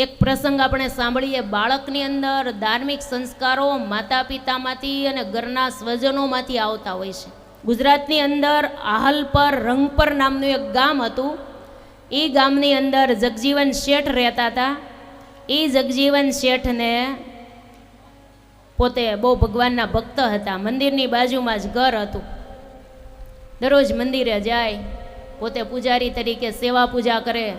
એક પ્રસંગ આપણે સાંભળીએ. બાળકની અંદર ધાર્મિક સંસ્કારો માતા પિતામાંથી અને ઘરના સ્વજનોમાંથી આવતા હોય છે. ગુજરાતની અંદર આહલપર રંગપર નામનું એક ગામ હતું. એ ગામની અંદર જગજીવન શેઠ રહેતા હતા. એ જગજીવન શેઠને પોતે બહુ ભગવાનના ભક્ત હતા. મંદિરની બાજુમાં જ ઘર હતું. દરરોજ મંદિરે જાય, પોતે પૂજારી તરીકે સેવા પૂજા કરે.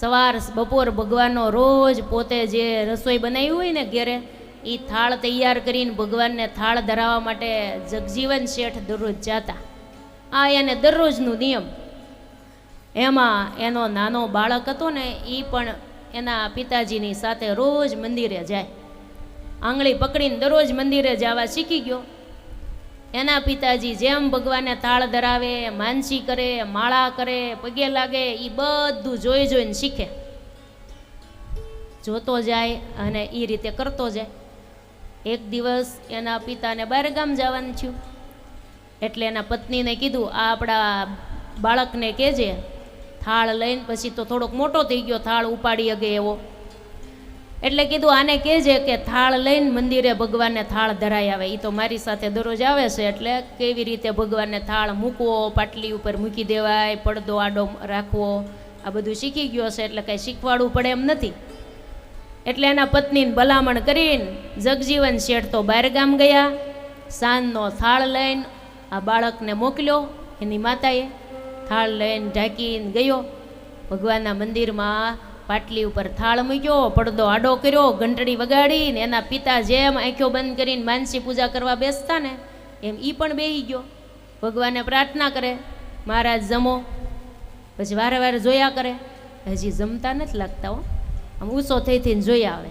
સવાર બપોર ભગવાનનો રોજ પોતે જે રસોઈ બનાવી હોય ને ઘેરે એ થાળ તૈયાર કરીને ભગવાનને થાળ ધરાવવા માટે જગજીવન શેઠ દરરોજ જાતા. આ એને દરરોજનું નિયમ. એમાં એનો નાનો બાળક હતો ને એ પણ એના પિતાજીની સાથે રોજ મંદિરે જાય. આંગળી પકડીને દરરોજ મંદિરે જવા શીખી ગયો. એના પિતાજી જેમ ભગવાનને થાળ ધરાવે, માનસી કરે, માળા કરે, પગે લાગે એ બધું જોઈ જોઈને શીખે. જોતો જાય અને એ રીતે કરતો જાય. એક દિવસ એના પિતાને બહારગામ જવાનું થયું. એટલે એના પત્નીને કીધું, આ આપણા બાળકને કહેજે થાળ લઈને. પછી તો થોડોક મોટો થઈ ગયો, થાળ ઉપાડી અગે એવો. એટલે કીધું, આને કહેજે કે થાળ લઈને મંદિરે ભગવાનને થાળ ધરાઈ આવે. એ તો મારી સાથે દરરોજ આવે છે, એટલે કેવી રીતે ભગવાનને થાળ મૂકવો, પાટલી ઉપર મૂકી દેવાય, પડદો આડો રાખવો, આ બધું શીખી ગયો છે, એટલે કંઈ શીખવાડવું પડે એમ નથી. એટલે એના પત્નીને ભલામણ કરીને જગજીવન શેઠ તો બહારગામ ગયા, સાંજનો થાળ લઈને આ બાળકને મોકલ્યો, એની માતાએ થાળ લઈને ઢાંકીને ગયો, ભગવાનના મંદિરમાં પાટલી ઉપર થાળ મૂક્યો, પડદો આડો કર્યો, ઘંટડી વગાડીને એના પિતા જેમ આંખો બંધ કરીને માનસી પૂજા કરવા બેસતા ને, એમ એ પણ બેહી ગયો. ભગવાને પ્રાર્થના કરે, મહારાજ જમો. પછી વારે વારે જોયા કરે. હજી જમતા નથી લાગતા હો. આમ ઊંચો થઈ થઈને જોયા આવે.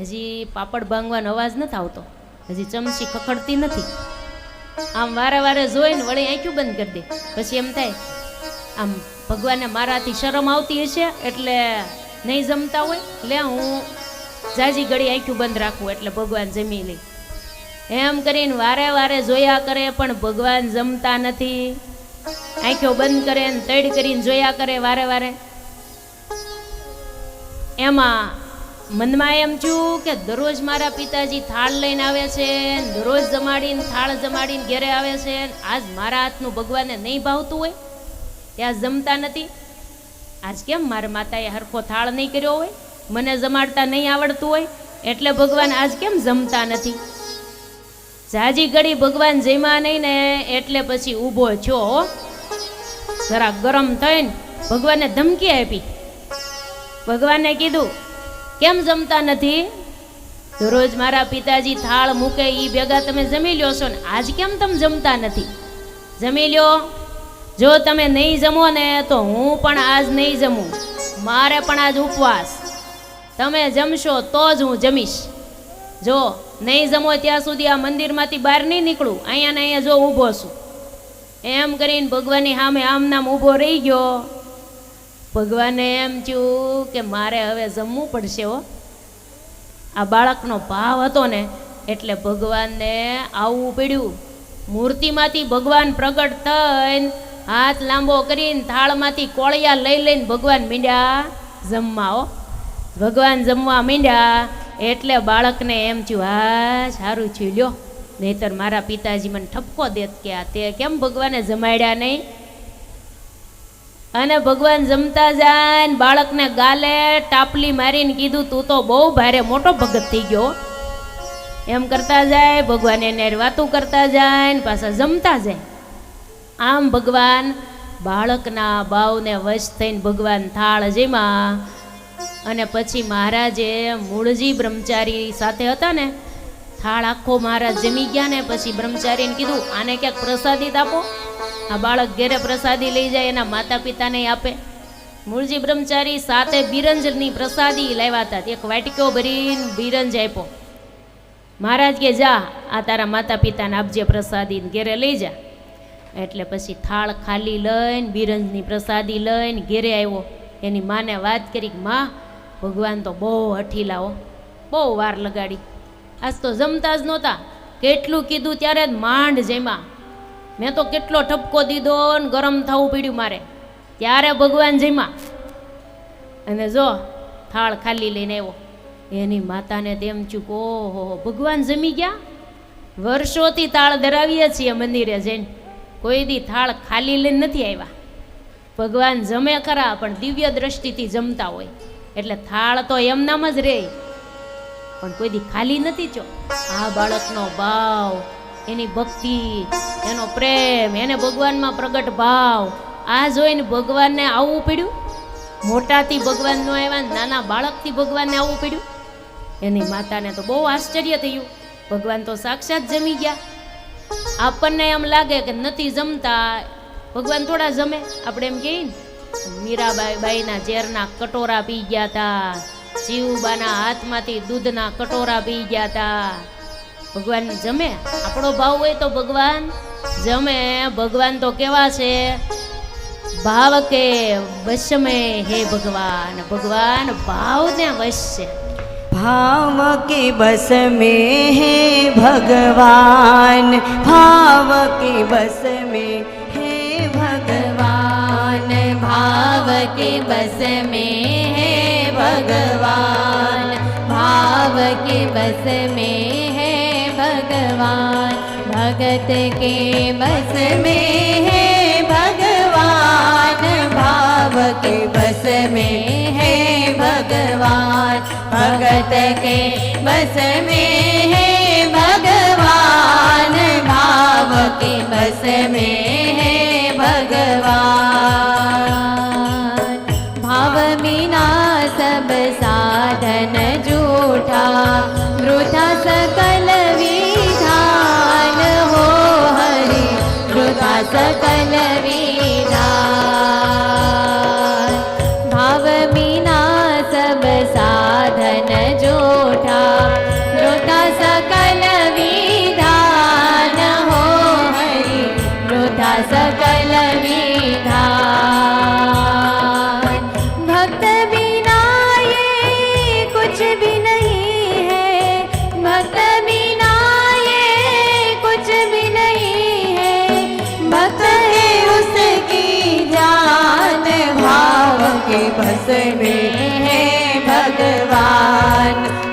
હજી પાપડ ભાંગવાનો અવાજ નથી આવતો. હજી ચમચી ખખડતી નથી. આમ વારે વારે જોઈને વળી આંખ્યું બંધ કરી દે. પછી એમ થાય, આમ ભગવાનને મારાથી શરમ આવતી હશે એટલે નહીં જમતા હોય, લે હું જાજી ઘડી આંખ્યું બંધ રાખું એટલે ભગવાન જમી લે. એમ કરીને વારે વારે જોયા કરે પણ ભગવાન જમતા નથી. આંખ્યો બંધ કરે ને તડ કરીને જોયા કરે વારે વારે. એમાં મનમાં એમ થયું કે દરરોજ મારા પિતાજી થાળ લઈને આવે છે દરરોજ જમાડીને થાળ જમાડીને ઘેરે આવે છે આજ મારા હાથનું ભગવાનને નહીં ભાવતું હોય? ત્યાં જમતા નથી? આજ કેમ મારા માતાએ હરખો થાળ નહીં કર્યો હોય? મને જમાડતા નહીં આવડતું હોય? એટલે ભગવાન આજ કેમ જમતા નથી? જાજી ઘડી ભગવાન જમ્યા નહીં ને એટલે પછી ઊભો છો હો. જરા ગરમ થઈને ભગવાને ધમકી આપી. ભગવાને કીધું, કેમ જમતા નથી? દરરોજ મારા પિતાજી થાળ મૂકે એ ભેગા તમે જમી લ્યો છો ને. આજ કેમ તમે જમતા નથી? જમી લ્યો. જો તમે નહીં જમો ને તો હું પણ આજ નહીં જમું. મારે પણ આજ ઉપવાસ. તમે જમશો તો જ હું જમીશ. જો નહીં જમો ત્યાં સુધી આ મંદિરમાંથી બહાર નહીં નીકળું, અહીંયા ને અહીંયા જો ઊભો છું. એમ કરીને ભગવાનની સામે આમ નામ ઊભો રહી ગયો. ભગવાને એમ થયું કે મારે હવે જમવું પડશે હો. આ બાળકનો ભાવ હતો ને એટલે ભગવાનને આવવું પડ્યું. મૂર્તિમાંથી ભગવાન પ્રગટ થઈને હાથ લાંબો કરીને થાળમાંથી કોળિયા લઈ લઈને ભગવાન મીંડ્યા. જમવા હો. ભગવાન જમવા મીંડ્યા. એટલે બાળકને એમ થયું, હા, સારું છું લ્યો. નહીતર મારા પિતાજી મને ઠપકો દેત કે આ તે કેમ ભગવાને જમાડ્યા નહીં? અને ભગવાન જમતા જાય ને બાળકને ગાલે ટાપલી મારીને કીધું, તું તો બહુ ભારે મોટો ભગત થઈ ગયો. એમ કરતા જાય, ભગવાન એને વાતું કરતા જાય ને પાછા જમતા જાય. આમ ભગવાન બાળકના બાવને વશ થઈને ભગવાન થાળ જેમાં અને પછી મહારાજે મૂળજી બ્રહ્મચારી સાથે હતા ને, થાળ આખો મહારાજ જમી ગયા ને પછી બ્રહ્મચારીને કીધું, આને ક્યાંક પ્રસાદી આપો. આ બાળક ઘેરે પ્રસાદી લઈ જાય, એના માતા પિતાને આપે. મૂળજી બ્રહ્મચારી સાથે બિરંજની પ્રસાદી લાવ્યા હતા. એક વાટકો ભરીને બિરંજ આપ્યો. મહારાજ કે જા, આ તારા માતા પિતાને આપજે પ્રસાદી ઘેરે લઈ જા. એટલે પછી થાળ ખાલી લઈને, બિરંજની પ્રસાદી લઈને ઘેરે આવ્યો. એની માને વાત કરી કે, માં, ભગવાન તો બહુ હઠીલા હો. બહુ વાર લગાડી. આજ તો જમતા જ નહોતા. કેટલું કીધું ત્યારે જ માંડ જેમાં મેં તો કેટલો ઠપકો દીધો ને ગરમ થવું પડ્યું મારે. ત્યારે ભગવાન જેમાં અને જો, થાળ ખાલી લઈને આવ્યો. એની માતાને તેમ ચૂક ઓહો, ભગવાન જમી ગયા? વર્ષોથી તાળ ધરાવીએ છીએ મંદિરે જઈને. કોઈ દી થાળ ખાલી લઈને નથી આવ્યા. ભગવાન જમે ખરા, પણ દિવ્ય દ્રષ્ટિથી જમતા હોય. એટલે થાળ તો એમનામ જ રહે પણ કોઈ દી ખાલી નથી ચો આ બાળકનો ભાવ, એની ભક્તિ, એનો પ્રેમ, એને ભગવાનમાં પ્રગટ ભાવ, આ જોઈને ભગવાનને આવવું પડ્યું? મોટાથી ભગવાન નો આવ્યા નાના બાળકથી ભગવાનને આવવું પડ્યું? એની માતાને તો બહુ આશ્ચર્ય થયું. ભગવાન તો સાક્ષાત જમી ગયા. આપણને એમ લાગે કે નથી જમતા. ભગવાન થોડા જમે. આપણે એમ કહીએ ને, મીરાબાઈ બાઈના ઝેરના કટોરા પી ગયા હતા જીવબાના હાથમાંથી દૂધના કટોરા પી ગયા હતા ભગવાન જમે. આપણો ભાવ હોય તો ભગવાન જમે. ભગવાન તો કેવા છે? ભાવ કે વશ હે ભગવાન. ભગવાન ભાવને વશ છે. भाव के बस में है भगवान भाव के बस में है भगवान भाव के बस में है भगवान भाव के बस में है भगवान भगत के बस में है भगवान भाव के बस में है भगवान भगत के बस में है भगवान भाव के बस में है भगवान भाव बिना सब साधन झूठा वृथा सकल विधान हो हरि वृथा सकल विधान भाव बिना भाव के बस में है भगवान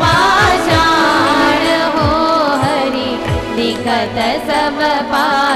पाषाण हो हरि दिखत सब पाषाण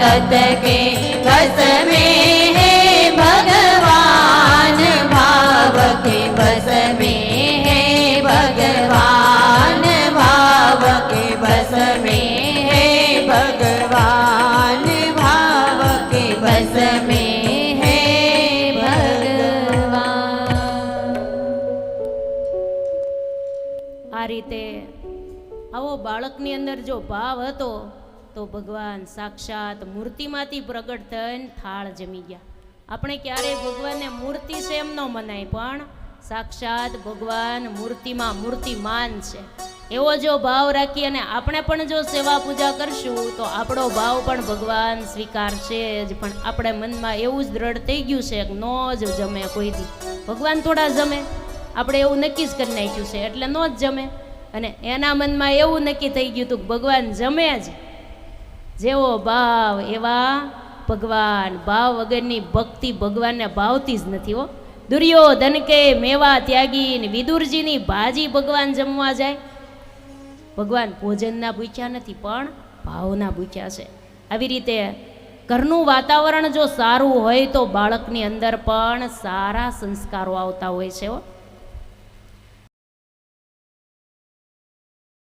भगत के बस में है भगवान भाव के बस में है भगवान भाव के बस में है भगवान भाव के बस में है भगवान આ રીતે આવો બાળકની અંદર જો ભાવ હતો તો ભગવાન સાક્ષાત મૂર્તિમાંથી પ્રગટ થઈને થાળ જમી ગયા. આપણે ક્યારેય ભગવાનને મૂર્તિ છે એમ ન મનાય, પણ સાક્ષાત ભગવાન મૂર્તિમાં મૂર્તિમાન છે. એવો જો ભાવ રાખી અને આપણે પણ જો સેવા પૂજા કરશું, તો આપણો ભાવ પણ ભગવાન સ્વીકારશે જ, પણ આપણે મનમાં એવું જ દ્રઢ થઈ ગયું છે કે ન જ જમે કોઈ દી. ભગવાન થોડા જમે. આપણે એવું નક્કી જ કરી નાખ્યું છે, એટલે ન જ જમે. અને એના મનમાં એવું નક્કી થઈ ગયું હતું કે ભગવાન જમે જ. જેવો ભાવ એવા ભગવાન, ભાવ વગરની ભક્તિ ભગવાનને ભાવતી જ નથી હો. દુર્યોધન કે મેવા ત્યાગી ને વિદુરજીની ભાજી ભગવાન જમવા જાય? ભગવાન ભોજનના પૂછ્યા નથી, પણ ભાવના પૂછ્યા છે. આવી રીતે ઘરનું વાતાવરણ જો સારું હોય તો બાળકની અંદર પણ સારા સંસ્કારો આવતા હોય છે હો.